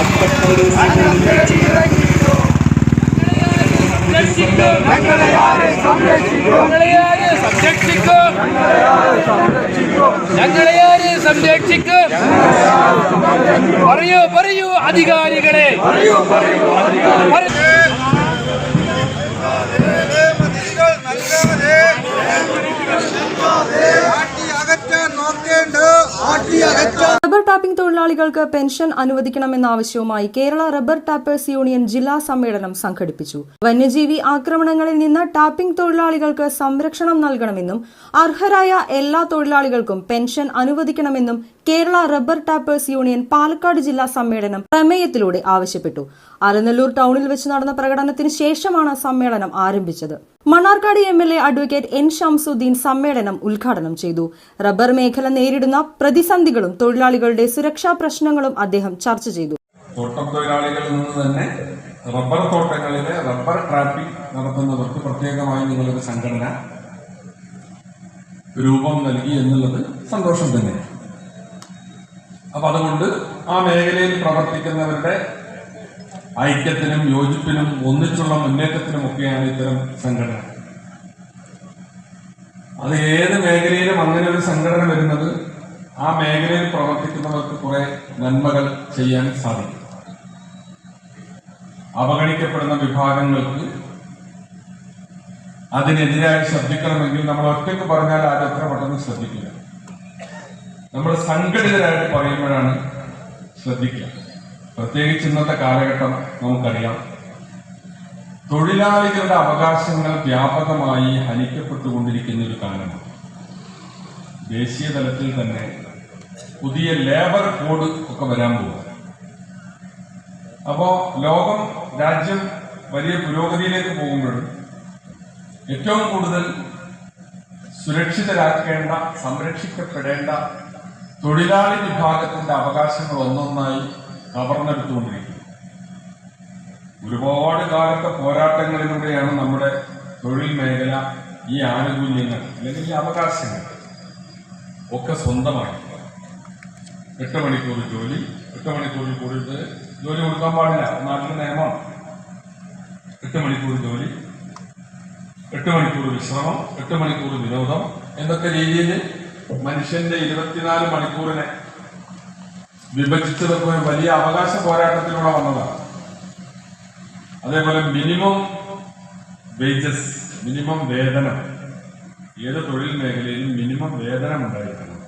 അത്തക്കൊരു ഞങ്ങളെയാരെ സംരക്ഷിക്കും ഞങ്ങളെയാരെ സംരക്ഷിക്കും പറയൂ പറയൂ അധികാരികളെ പറയൂ ടാപ്പിംഗ് തൊഴിലാളികൾക്ക് പെൻഷൻ അനുവദിക്കണമെന്ന ആവശ്യവുമായി കേരള റബ്ബർ ടാപ്പേഴ്സ് യൂണിയൻ ജില്ലാ സമ്മേളനം സംഘടിപ്പിച്ചു. വന്യജീവി ആക്രമണങ്ങളിൽ നിന്ന് ടാപ്പിംഗ് തൊഴിലാളികൾക്ക് സംരക്ഷണം നൽകണമെന്നും അർഹരായ എല്ലാ തൊഴിലാളികൾക്കും പെൻഷൻ അനുവദിക്കണമെന്നും Kerala rubber tappers union Palakkad ജില്ലാ സമ്മേളനം പ്രമേയത്തിലൂടെ ആവശ്യപ്പെട്ടു. അലനല്ലൂർ ടൗണിൽ വെച്ച് നടന്ന പ്രകടനത്തിന് ശേഷമാണ് സമ്മേളനം ആരംഭിച്ചത്. Mannarkkad M L A advocate N Shamsuddin സമ്മേളനം ഉദ്ഘാടനം ചെയ്തു. റബ്ബർ മേഖല നേരിടുന്ന പ്രതിസന്ധികളും തൊഴിലാളികളുടെ സുരക്ഷാ പ്രശ്നങ്ങളും അദ്ദേഹം ചർച്ച ചെയ്തു. തൊഴിലാളികളിൽ നിന്ന് തന്നെ റബ്ബർ തോട്ടങ്ങളിലെ റബ്ബർ ട്രാപ്പിംഗ് നടത്തുന്നവർക്ക് പ്രത്യേകമായി നിങ്ങളൊരു സംഘടന രൂപം നൽകി എന്നുള്ളത് സന്തോഷം തന്നെ അപ്പൊ അതുകൊണ്ട് ആ മേഖലയിൽ പ്രവർത്തിക്കുന്നവരുടെ ഐക്യത്തിനും യോജിപ്പിനും ഒന്നിച്ചുള്ള മുന്നേറ്റത്തിനും ഒക്കെയാണ് ഇത്തരം സംഘടന. അത് ഏത് മേഖലയിലും അങ്ങനെ ഒരു സംഘടന വരുന്നത് ആ മേഖലയിൽ പ്രവർത്തിക്കുന്നവർക്ക് കുറെ നന്മകൾ ചെയ്യാൻ സാധിക്കും. അവഗണിക്കപ്പെടുന്ന വിഭാഗങ്ങൾക്ക് അതിനെതിരായി ശ്രദ്ധിക്കണമെങ്കിൽ നമ്മൾ ഒറ്റയ്ക്ക് പറഞ്ഞാൽ ആരും എത്ര പെട്ടെന്ന് ശ്രദ്ധിക്കില്ല. നമ്മൾ സംഘടിതരായിട്ട് പറയുമ്പോഴാണ് ശ്രദ്ധിക്കുക. പ്രത്യേകിച്ച് ഇന്നത്തെ കാലഘട്ടം നമുക്കറിയാം. തൊഴിലാളികളുടെ അവകാശങ്ങൾ വ്യാപകമായി ഹനിക്കപ്പെട്ടുകൊണ്ടിരിക്കുന്ന ഒരു കാലമാണ്. ദേശീയ തലത്തിൽ തന്നെ പുതിയ ലേബർ കോഡ് ഒക്കെ വരാൻ പോകും അപ്പോ ലോകം രാജ്യം വലിയ പുരോഗതിയിലേക്ക് പോകുമ്പോഴും ഏറ്റവും കൂടുതൽ സുരക്ഷിതരാക്കേണ്ട സംരക്ഷിക്കപ്പെടേണ്ട തൊഴിലാളി വിഭാഗത്തിന്റെ അവകാശങ്ങൾ ഒന്നൊന്നായി കവർന്നെടുത്തുകൊണ്ടിരിക്കുന്നു ഒരുപാട് കാലത്തെ പോരാട്ടങ്ങളിലൂടെയാണ് നമ്മുടെ തൊഴിൽ മേഖല ഈ ആനുകൂല്യങ്ങൾ അല്ലെങ്കിൽ ഈ അവകാശങ്ങൾ ഒക്കെ സ്വന്തമായി. എട്ട് മണിക്കൂർ ജോലി എട്ട് മണിക്കൂറിൽ കൂടുതൽ ജോലി കൊടുക്കാൻ പാടില്ല. നാട്ടിലെ നിയമമാണ് എട്ട് മണിക്കൂർ ജോലി എട്ട് മണിക്കൂർ വിശ്രമം എട്ട് മണിക്കൂർ വിനോദം എന്നൊക്കെ രീതിയിൽ മനുഷ്യന്റെ ഇരുപത്തിനാല് മണിക്കൂറിനെ വിഭജിച്ചതൊക്കെ വലിയ അവകാശ പോരാട്ടത്തിലൂടെ വന്നതാണ്. അതേപോലെ മിനിമം വേജസ് മിനിമം വേതനം. ഏത് തൊഴിൽ മേഖലയിലും മിനിമം വേതനം ഉണ്ടായിരിക്കണം.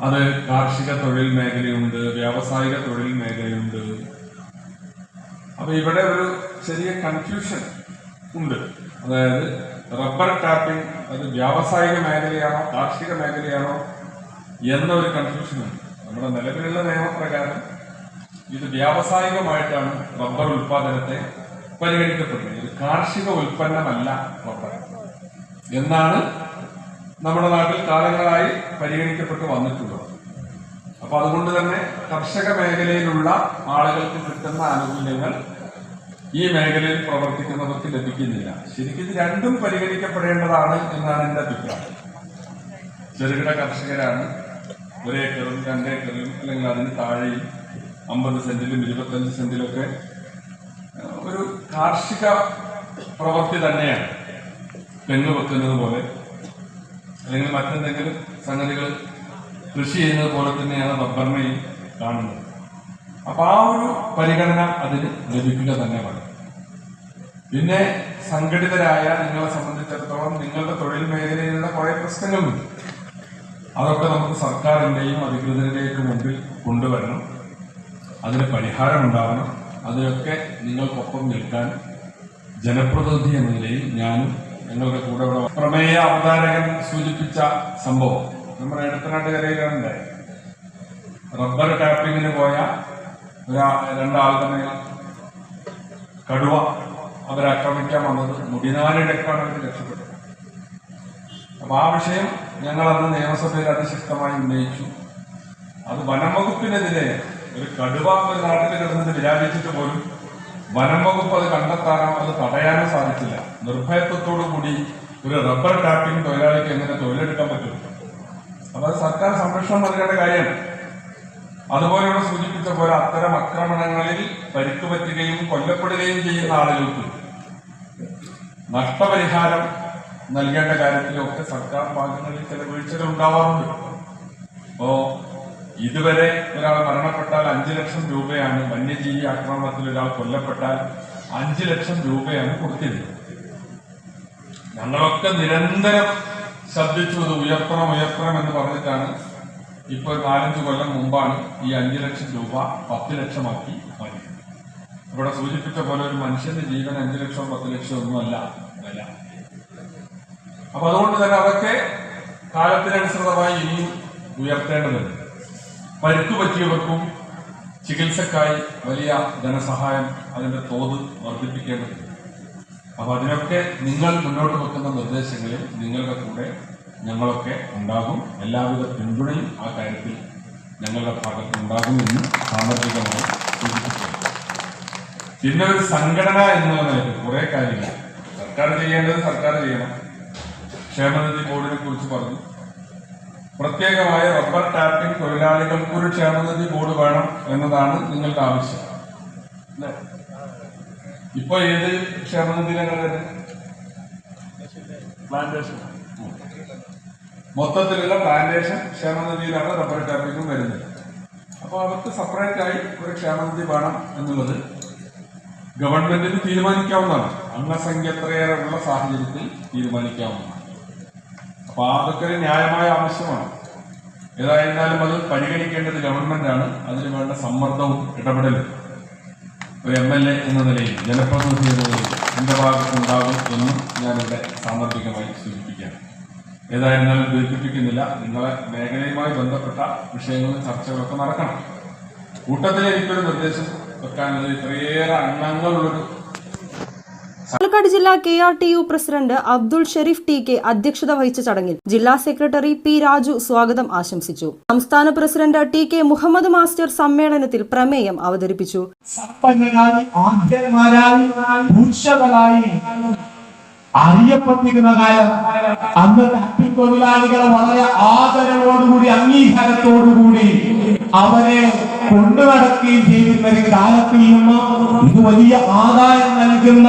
അത് കാർഷിക തൊഴിൽ മേഖലയുണ്ട് വ്യാവസായിക തൊഴിൽ മേഖലയുണ്ട്. അപ്പൊ ഇവിടെ ഒരു ചെറിയ കൺഫ്യൂഷൻ ഉണ്ട്. അതായത് റബ്ബർ ടാപ്പിംഗ് അത് വ്യാവസായിക മേഖലയാണോ കാർഷിക മേഖലയാണോ എന്നൊരു കൺഫ്യൂഷൻ ഉണ്ട്. നമ്മുടെ നിലവിലുള്ള നിയമപ്രകാരം ഇത് വ്യാവസായികമായിട്ടാണ് റബ്ബർ ഉൽപാദനത്തെ പരിഗണിക്കപ്പെടുന്നത്. ഇത് കാർഷിക ഉൽപ്പന്നമല്ല റബ്ബർ. എന്നാണ് നമ്മുടെ നാട്ടിൽ കാലങ്ങളായി പരിഗണിക്കപ്പെട്ട് വന്നിട്ടുള്ളത്. അപ്പൊ അതുകൊണ്ട് തന്നെ കർഷക മേഖലയിലുള്ള ആളുകൾക്ക് കിട്ടുന്ന ആനുകൂല്യങ്ങൾ ഈ മേഖലയിൽ പ്രവർത്തിക്കുന്നവർക്ക് ലഭിക്കുന്നില്ല. ശരിക്കും ഇത് രണ്ടും പരിഗണിക്കപ്പെടേണ്ടതാണ് എന്നാണ് എന്റെ അഭിപ്രായം. ചെറുകിട കർഷകരാണ് ഒരേക്കറും രണ്ടേക്കറിലും അല്ലെങ്കിൽ അതിന് താഴെയും അമ്പത് സെന്റിലും ഇരുപത്തഞ്ച് സെന്റിലൊക്കെ ഒരു കാർഷിക പ്രവൃത്തി തന്നെയാണ്. തെങ്ങ് വെക്കുന്നത് പോലെ അല്ലെങ്കിൽ മറ്റെന്തെങ്കിലും സംഗതികൾ കൃഷി ചെയ്യുന്നത് പോലെ തന്നെയാണ് റബ്ബറിനെയും കാണുന്നത്. അപ്പൊ ആ ഒരു പരിഗണന അതിന് ലഭിക്കുക തന്നെ വേണം പിന്നെ സംഘടിതരായ നിങ്ങളെ സംബന്ധിച്ചിടത്തോളം നിങ്ങളുടെ തൊഴിൽ മേഖലയിലുള്ള കുറെ പ്രശ്നങ്ങളുണ്ട്. അതൊക്കെ നമുക്ക് സർക്കാരിന്റെയും അധികൃതരുടെയൊക്കെ മുമ്പിൽ കൊണ്ടുവരണം. അതിന് പരിഹാരം ഉണ്ടാവണം അതിനൊക്കെ നിങ്ങൾക്കൊപ്പം നിൽക്കാൻ ജനപ്രതിനിധി എന്ന നിലയിൽ ഞാനും ഞങ്ങളുടെ കൂടെ പ്രമേയ അവതാരകൻ സൂചിപ്പിച്ച സംഭവം. നമ്മുടെ ഉണ്ടായത് റബ്ബർ ടാപ്പിങ്ങിന് പോയ ഒരാ രണ്ടാളുടെ കടുവ അവരാക്രമിക്കാൻ വന്നത് മുടിനാലിടക്കാണ് അവർ രക്ഷപ്പെട്ടത്. അപ്പൊ ആ വിഷയം ഞങ്ങൾ അന്ന് നിയമസഭയിൽ അതിശക്തമായി ഉന്നയിച്ചു. അത് വനം വകുപ്പിനെതിരെ ഒരു കടുവ ഒരു നാട്ടിൽ കിടന്നിട്ട് വിരാജിച്ചിട്ട് പോലും വനം വകുപ്പ് അത് കണ്ടെത്താനോ അത് തടയാനോ സാധിച്ചില്ല. നിർഭയത്വത്തോടു കൂടി ഒരു റബ്ബർ ടാപ്പിംഗ് തൊഴിലാളിക്ക് എങ്ങനെ തൊഴിലെടുക്കാൻ പറ്റും? അപ്പൊ അത് സർക്കാർ സംരക്ഷണം നൽകേണ്ട കാര്യമാണ് അതുപോലെയുള്ള സൂചിപ്പിച്ച പോലെ അത്തരം ആക്രമണങ്ങളിൽ പരിക്കുപറ്റുകയും കൊല്ലപ്പെടുകയും ചെയ്യുന്ന ആളുകൾക്ക് നഷ്ടപരിഹാരം നൽകേണ്ട കാര്യത്തിലൊക്കെ സർക്കാർ ഭാഗങ്ങളിൽ ചില വീഴ്ചകൾ ഉണ്ടാവാറുണ്ട്. അപ്പോ ഇതുവരെ ഒരാൾ മരണപ്പെട്ടാൽ അഞ്ചു ലക്ഷം രൂപയാണ് വന്യജീവി ആക്രമണത്തിൽ ഒരാൾ കൊല്ലപ്പെട്ടാൽ അഞ്ചു ലക്ഷം രൂപയാണ് കൊടുത്തിരുന്നത്. ഞങ്ങളൊക്കെ നിരന്തരം ശബ്ദിച്ചു അത് ഉയർത്തണം ഉയർത്തണം എന്ന് പറഞ്ഞിട്ടാണ് ഇപ്പൊ നാലഞ്ചു കൊല്ലം മുമ്പാണ് ഈ അഞ്ചു ലക്ഷം രൂപ പത്ത് ലക്ഷമാക്കി മാറ്റിയത് ഇവിടെ സൂചിപ്പിച്ച പോലെ ഒരു മനുഷ്യന്റെ ജീവൻ അഞ്ചു ലക്ഷം പത്ത് ലക്ഷം ഒന്നുമല്ല വില. അപ്പൊ അതുകൊണ്ട് തന്നെ അതൊക്കെ കാലത്തിനനുസൃതമായി ഇനിയും ഉയർത്തേണ്ടതുണ്ട്. പരുത്തു പറ്റിയവർക്കും ചികിത്സക്കായി വലിയ ധനസഹായം അതിന്റെ തോത് വർദ്ധിപ്പിക്കേണ്ടതുണ്ട്. അപ്പൊ അതിനൊക്കെ നിങ്ങൾ മുന്നോട്ട് വെക്കുന്ന നിർദ്ദേശങ്ങളിൽ നിങ്ങളുടെ കൂടെ ഞങ്ങളൊക്കെ ഉണ്ടാകും. എല്ലാവിധ പിന്തുണയും ആ കാര്യത്തിൽ ഞങ്ങളുടെ ഭാഗത്ത് ഉണ്ടാകുമെന്ന് സാമ്പത്തികമായി സൂചിപ്പിച്ചു പിന്നെ ഒരു സംഘടന എന്ന് പറഞ്ഞാൽ കുറെ കാര്യങ്ങൾ. സർക്കാർ ചെയ്യേണ്ടത് സർക്കാർ ചെയ്യണം. ക്ഷേമനിധി ബോർഡിനെ കുറിച്ച് പറഞ്ഞു. പ്രത്യേകമായ റബ്ബർ ടാപ്പിംഗ് തൊഴിലാളികൾക്ക് ഒരു ക്ഷേമനിധി ബോർഡ് വേണം എന്നതാണ് നിങ്ങൾക്ക് ആവശ്യം. ഇപ്പൊ ഏത് ക്ഷേമനിധിയിലാണ് പ്ലാന്റേഷൻ മൊത്തത്തിലുള്ള പ്ലാന്റേഷൻ ക്ഷേമനിധിയിലാണ് റബ്ബർ ടാപ്പിംഗും വരുന്നത്. അപ്പോൾ അവർക്ക് സെപ്പറേറ്റ് ആയി ഒരു ക്ഷേമനിധി വേണം എന്നുള്ളത് ഗവൺമെന്റിന് തീരുമാനിക്കാവുന്നതാണ്. അംഗസംഖ്യ എത്രയേറെ ഉള്ള സാഹചര്യത്തിൽ തീരുമാനിക്കാവുന്നതാണ്. അപ്പൊ അതൊക്കെ ന്യായമായ ആവശ്യമാണ്. ഏതായിരുന്നാലും അത് പരിഗണിക്കേണ്ടത് ഗവൺമെന്റാണ് അതിന് വേണ്ട സമ്മർദ്ദവും ഇടപെടലും. ഒരു എം എൽ എ എന്ന നിലയിൽ ജനപ്രതിനിധി എന്ന നിലയിൽ എന്റെ ഭാഗത്തുണ്ടാകും എന്നും ഞാനിവിടെ സാമ്പത്തികമായി സൂചിപ്പിക്കുകയാണ്. ഏതായിരുന്നാലും ദീർഘിപ്പിക്കുന്നില്ല. നിങ്ങളെ മേഖലയുമായി ബന്ധപ്പെട്ട വിഷയങ്ങളും ചർച്ചകളൊക്കെ നടക്കണം. കൂട്ടത്തിൽ എനിക്കൊരു നിർദ്ദേശം വെക്കാനുള്ളത് ഇത്രയേറെ അംഗങ്ങളുള്ളൊരു പാലക്കാട് ജില്ലാ K R T U president Abdul Sharif T K അധ്യക്ഷത വഹിച്ച ചടങ്ങിൽ ജില്ലാ സെക്രട്ടറി പി രാജു സ്വാഗതം ആശംസിച്ചു. സംസ്ഥാന president T K Muhammad master സമ്മേളനത്തിൽ പ്രമേയം അവതരിപ്പിച്ചു. അറിയപ്പെട്ടിരുന്ന കാലം അന്ന് തപ്പി തൊഴിലാളികളെ വളരെ ആദരവോടുകൂടി അംഗീകാരത്തോടുകൂടി അവരെ കൊണ്ടു നടക്കുകയും ചെയ്തിരുന്ന ഒരു കാലത്തിൽ നിന്ന് ഇത് വലിയ ആദായം നൽകുന്ന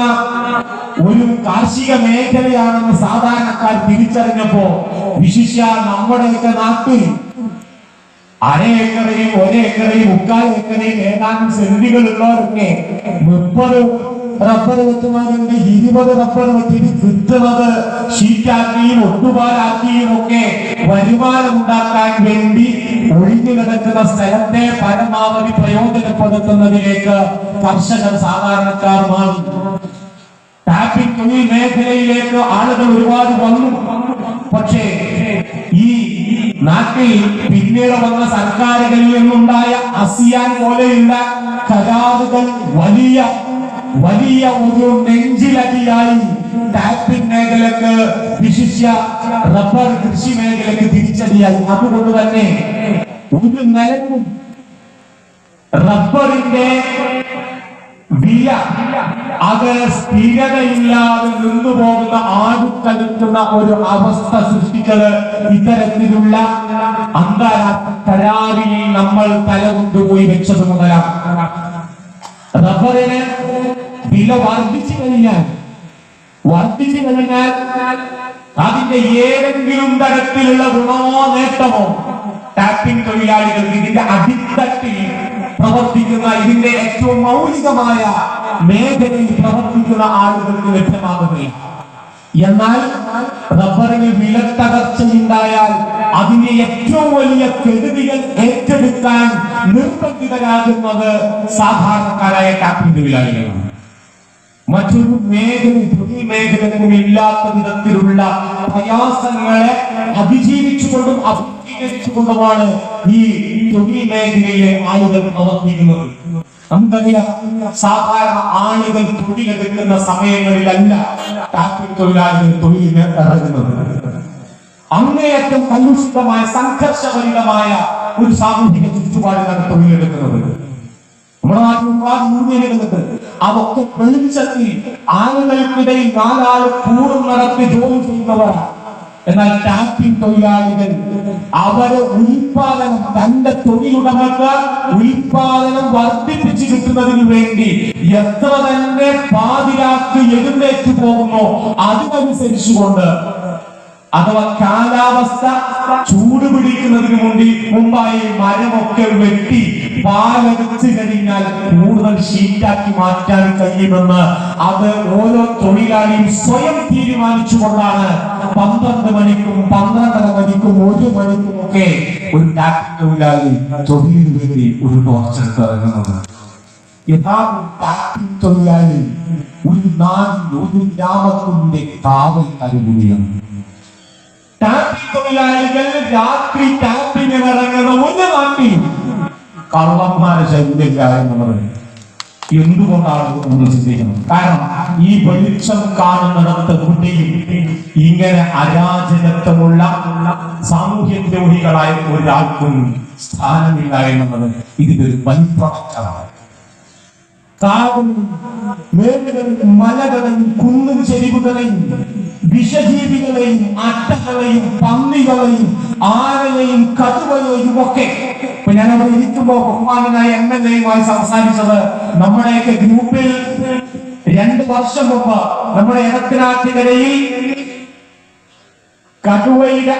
ഒരു കാർഷിക മേഖലയാണെന്ന് സാധാരണക്കാർ തിരിച്ചറിഞ്ഞപ്പോ വിശിഷ്യ നമ്മുടെയൊക്കെ നാട്ടിൽ അരയേക്കറയും ഒരേക്കറയും മുക്കാൽ ഏക്കറയും ഏതാനും സെന്റുകളുള്ളവരൊക്കെ മുപ്പത് റബ്ബർ വെട്ടുവാനുണ്ട് ഇരുപത് റബ്ബർ വെട്ടിട്ട് കിട്ടുന്നത് ഷീറ്റാക്കിയും ഒട്ടുപാലാക്കിയും ഒക്കെ വരുമാനം ഉണ്ടാക്കാൻ വേണ്ടി ഒഴിഞ്ഞു കിടക്കുന്ന സ്ഥലത്തെ പരമാവധി പ്രയോജനപ്പെടുത്തുന്നതിലേക്ക് കർഷകർ സാധാരണക്കാർ മാറി ടാപ്പിംഗ് തൊഴിൽ മേഖലയിലേക്ക് ആളുകൾ ഒരുപാട് വന്നു. പക്ഷേ ഈ നാട്ടിൽ പിന്നീട് വന്ന സർക്കാരുകളിൽ നിന്നുണ്ടായ അസിയാൻ പോലെയുള്ള കരാറുകൾ വലിയ വലിയ ഒരു നെഞ്ചിലടിയായി ടാപ്പിംഗ് മേഖലക്ക് വിശിഷ്യ റബ്ബർ കൃഷി മേഖലക്ക് തിരിച്ചടിയായി. അതുകൊണ്ട് തന്നെ ഒരു നിലക്കും റബ്ബറിന്റെ വില അത് സ്ഥിരതയില്ലാതെ നിന്നു പോകുന്ന ആടുക്കലുത്തുന്ന ഒരു അവസ്ഥ സൃഷ്ടിച്ചത് ഇത്തരത്തിലുള്ള അന്താരാഷ്ട്ര കരാറിൽ നമ്മൾ തലകൊണ്ടുപോയി വെച്ചത് മുതലാണ്. റബ്ബറിന് വില വർദ്ധിച്ചു കഴിഞ്ഞാൽ വർദ്ധിച്ചു കഴിഞ്ഞാൽ അതിന്റെ ഏതെങ്കിലും തരത്തിലുള്ള ഗുണമോ നേട്ടമോ ടാപ്പിംഗ് തൊഴിലാളികൾക്ക് ഇതിന്റെ അടിത്തട്ടിൽ പ്രവർത്തിക്കുന്ന ഇതിന്റെ ഏറ്റവും മൗലികമായ മേഖലയിൽ പ്രവർത്തിക്കുന്ന ആളുകൾക്ക് ലഭ്യമാകുന്നില്ല. എന്നാൽ റബ്ബറിന് വിലത്തകർച്ചയുണ്ടായാൽ അതിന്റെ ഏറ്റവും വലിയ കെടുതികൾ ഏറ്റെടുക്കാൻ നിർബന്ധിതരാകുന്നത് സാധാരണക്കാരായ ടാപ്പിംഗ് തൊഴിലാളികളാണ്. മറ്റൊരു മേഖല ഈ മേഖലകളിൽ ഇല്ലാത്ത വിധത്തിലുള്ള പ്രയാസങ്ങളെ അതിജീവിച്ചുകൊണ്ടും അഭിമുഖീകരിച്ചുകൊണ്ടുമാണ് ഈ തൊഴിൽ മേഖലയിലെ ആളുകൾ പ്രവർത്തിക്കുന്നത് നമുക്കറിയാം സാധാരണ ആളുകൾ തൊഴിലെടുക്കുന്ന സമയങ്ങളിലല്ല ടാപ്പിംഗ് തൊഴിലാളികൾ തൊഴിലിന് ഇറങ്ങുന്നത്. അങ്ങേയറ്റം കലുഷിതമായ സംഘർഷഭരിതമായ ഒരു സാമൂഹിക ചുറ്റുപാടിലാണ് തൊഴിലെടുക്കുന്നത്. നമ്മുടെ അതൊക്കെ വെളിച്ചത്തിൽ ആളുകൾക്കിടയിൽ നാലാൾ കൂടും നടത്തി ജോലി ചെയ്യുന്നവർ എന്നാൽ ടാപ്പിംഗ് തൊഴിലാളികൾ അവർ ഉൽപാദനം തന്റെ തൊഴിലുടമക്ക് ഉൽപാദനം വർദ്ധിപ്പിച്ചു കിട്ടുന്നതിന് വേണ്ടി എത്ര തന്നെ പാതിരാക്കി എഴുന്നേറ്റ് പോകുന്നോ അതിനനുസരിച്ചുകൊണ്ട് അഥവാ കാലാവസ്ഥ ചൂട് പിടിക്കുന്നതിന് മുമ്പ് മുമ്പായി മരമൊക്കെ വെട്ടി പാലടിച്ചു കഴിഞ്ഞാൽ കൂടുതൽ ഷീറ്റാക്കി മാറ്റാൻ കഴിയുമെന്ന് അത് ഓരോ തൊഴിലാളിയും സ്വയം തീരുമാനിച്ചുകൊണ്ടാണ്. പന്ത്രണ്ട് മണിക്കും പന്ത്രണ്ടര മണിക്കും ഒരു മണിക്കും ഒക്കെ ഒരു തൊഴിലാളി തൊഴിലിന് വേണ്ടി ഒരു ടോർച്ചെടുത്ത് ഇറങ്ങുന്നത്. യഥാർത്ഥ തൊഴിലാളി ഒരു നാടിന്റെ ഒരു ഗ്രാമത്തിന്റെ കാവൽ അനുഭൂതിയാണ് ടാപ്പിംഗ് തൊഴിലാളികൾ രാത്രി ടാപ്പിന് ഇറങ്ങുന്ന ഒരു നാട്ടിൽ കള്ളന്മാരെ ശല്യമില്ല എന്നുള്ളത് എന്തുകൊണ്ടാണ് നമ്മൾ ചിന്തിക്കുന്നത്? കാരണം ഈ വെളിച്ചം കാണുന്നിടത്ത് കുട്ടിയും ഇങ്ങനെ അരാജകത്വമുള്ള സാമൂഹ്യ ദ്രോഹികളായ ഒരാൾക്കും സ്ഥാനമില്ല എന്നുള്ളത് ഇതിന്റെ ഒരു ബൈപ്രൊഡക്റ്റാണ് കാടും മേടുകളും മലകളെയും കുന്നും ചെരിവുകളെയും വിഷജീവികളെയും അട്ടകളെയും പന്നികളെയും ആനയെയും കടുവയെയും ഒക്കെ. ഇപ്പൊ ഞാൻ അവിടെ ഇരിക്കുമ്പോ ബഹുമാനായ എം എൽ എയുമായി സംസാരിച്ചത് നമ്മുടെയൊക്കെ ഗ്രൂപ്പിൽ രണ്ട് വർഷം മുമ്പ് നമ്മുടെ എടത്തിനാട്ടുകരയിൽ കടുവയുടെ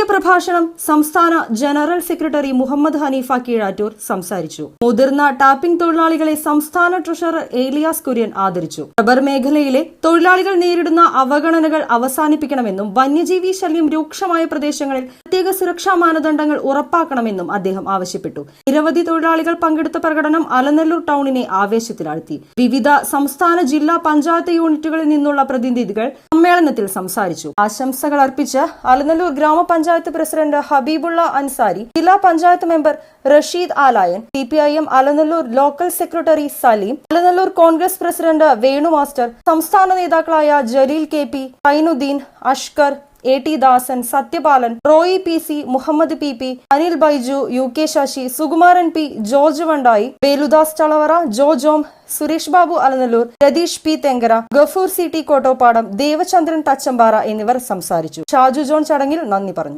മുഖ്യപ്രഭാഷണം സംസ്ഥാന ജനറൽ സെക്രട്ടറി മുഹമ്മദ് ഹനീഫ കീഴാറ്റൂർ സംസാരിച്ചു. മുതിർന്ന ടാപ്പിംഗ് തൊഴിലാളികളെ സംസ്ഥാന ട്രഷറർ ഏലിയാസ് കുര്യൻ ആദരിച്ചു. റബ്ബർ മേഖലയിലെ തൊഴിലാളികൾ നേരിടുന്ന അവഗണനകൾ അവസാനിപ്പിക്കണമെന്നും വന്യജീവി ശല്യം രൂക്ഷമായ പ്രദേശങ്ങളിൽ പ്രത്യേക സുരക്ഷാ മാനദണ്ഡങ്ങൾ ഉറപ്പാക്കണമെന്നും അദ്ദേഹം ആവശ്യപ്പെട്ടു. നിരവധി തൊഴിലാളികൾ പങ്കെടുത്ത പ്രകടനം അലനല്ലൂർ ടൌണിനെ ആവേശത്തിലാഴ്ത്തി. വിവിധ സംസ്ഥാന ജില്ലാ പഞ്ചായത്ത് യൂണിറ്റുകളിൽ നിന്നുള്ള പ്രതിനിധികൾ സമ്മേളനത്തിൽ സംസാരിച്ചു. ആശംസകൾ അർപ്പിച്ച് അലനല്ലൂർ ഗ്രാമപഞ്ചായത്ത് പ്രസിഡന്റ് ഹബീബുള്ള അൻസാരി ജില്ലാ panchayat member Rasheed Alayan C P I M Alanallur local secretary Saleem Alanallur Congress president Venu master സംസ്ഥാന നേതാക്കളായ Jaleel K P Ainuddin Ashkar A T Dasan Sathyapalan Roy P C Muhammad P P Anil Baiju U K Sasi Sukumaran P George Vandayi Veludas Chalavara Joe Jom Suresh Babu Alanallur Ratheesh P Thenkara Gafoor C T Kottoppadam Devachandran Thachampara എന്നിവർ സംസാരിച്ചു. Shaju John ചടങ്ങിൽ നന്ദി പറഞ്ഞു.